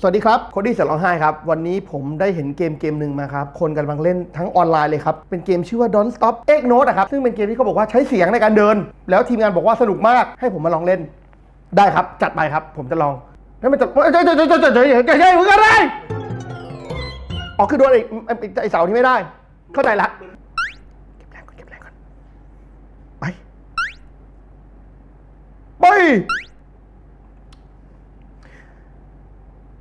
สวัสดีครับโคดี้เสือร้องไห้ครับ วันนี้ผมได้เห็นเกมเกมหนึ่งมาครับ คนกำลังเล่นทั้งออนไลน์เลยครับ เป็นเกมชื่อว่า Don't Stop Egg Note อะครับ ซึ่งเป็นเกมที่เขาบอกว่าใช้เสียงในการเดิน แล้วทีมงานบอกว่าสนุกมาก ให้ผมมาลองเล่น ได้ครับ จัดไปครับ ผมจะลองแล้วมันจะเฮ้ยเฮ้ยเฮ้ยเฮ้ยเฮ้ยเฮ้ยเฮ้ยเฮ้ยเฮ้ยมึงอะไรอ๋อคือโดนไอ้ไอ้ไอ้เสาที่ไม่ได้ เข้าใจละเก็บแรงก่อนเก็บแรงก่อนไปไป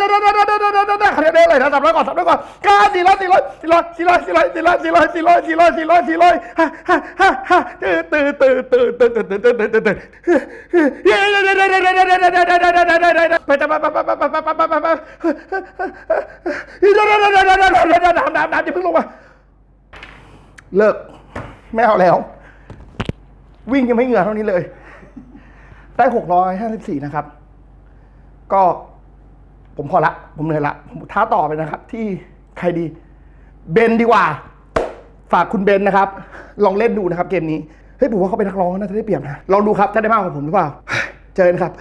ปไปไปไปไปไปไปไปไปไปไปไปไปไปไปไปไปไปอะไรอีกคืออีกคืออีกคืออีกคืออีไตอีไตอีไตอีไตอีไตอีไตอีไตอีไตอีไตอีไตอีไตอีไตอีไตอีไตอีกคือคือคือคืออีไตอีไตอีไตอีกคือ go go go go go go go go go go เดี๋ยวเดี๋ยวเดี๋ยวเดี๋ยวเดี๋ยวเดี๋ยวเดี๋ยวเดี๋ยวเดี๋ยวเดี๋ยวเดี๋ยวผ่านแล้วผ่านแล้วผ่านแล้วเดี๋ยวเดี๋ยวเดี๋ยวเดี๋ยวเดี๋ยวเดี๋ยวเดี๋ยวเดี๋ยวเดี๋ยวเดี๋ยวอะไรนะสับแล้วก่อนสับแล้วก่อนก้าสี่ร้อยสี่ร้อยสี่ร้อยสี่ร้อยสี่ร้อยสี่ร้อยสี่ร้อยสี่ร้อยสี่ร้อยสี่ร้อยสี่ร้อยฮ่าฮ่าฮ่าฮ่าตื่นตื่นตื่นตื่นตื่นตื่นตื่นตื่นตื่นตื่นตื่นเดี๋ยวเดี๋ยวเดี๋ยวเดี๋ยวเดี๋ยวเดี๋ยวเดี๋ยวเดี๋ยวเดี๋ยวเดี๋ยวเดี๋ยวเดี๋ยวเดี๋ยวไปจะไปไปไปไปไปไปไปไปไปไปเดี๋ยวเดี๋ยวเดี๋ยวเดี๋ยวเดี๋ยวเดี๋ยวเดี๋ยวเดี๋ยวน้ำน้ำน้ำจะพึ่งลงมาเลิกไม่เอาแล้ววิ่งยังไม่เหงื่อเท่านี้เลยได้หกร้อยห้าสิบสี่นะครับก็ ผมพอละ ผมเหนื่อยละผมท้าต่อไปนะครับ ที่ใครดี เบนดีกว่า ฝากคุณเบนนะครับ ลองเล่นดูนะครับเกมนี้ เฮ้ยผมว่าเขาเป็นนักร้องน่าจะได้เปรียบนะ ลองดูครับถ้าได้มากกว่าผมหรือเปล่า เจอกันครับ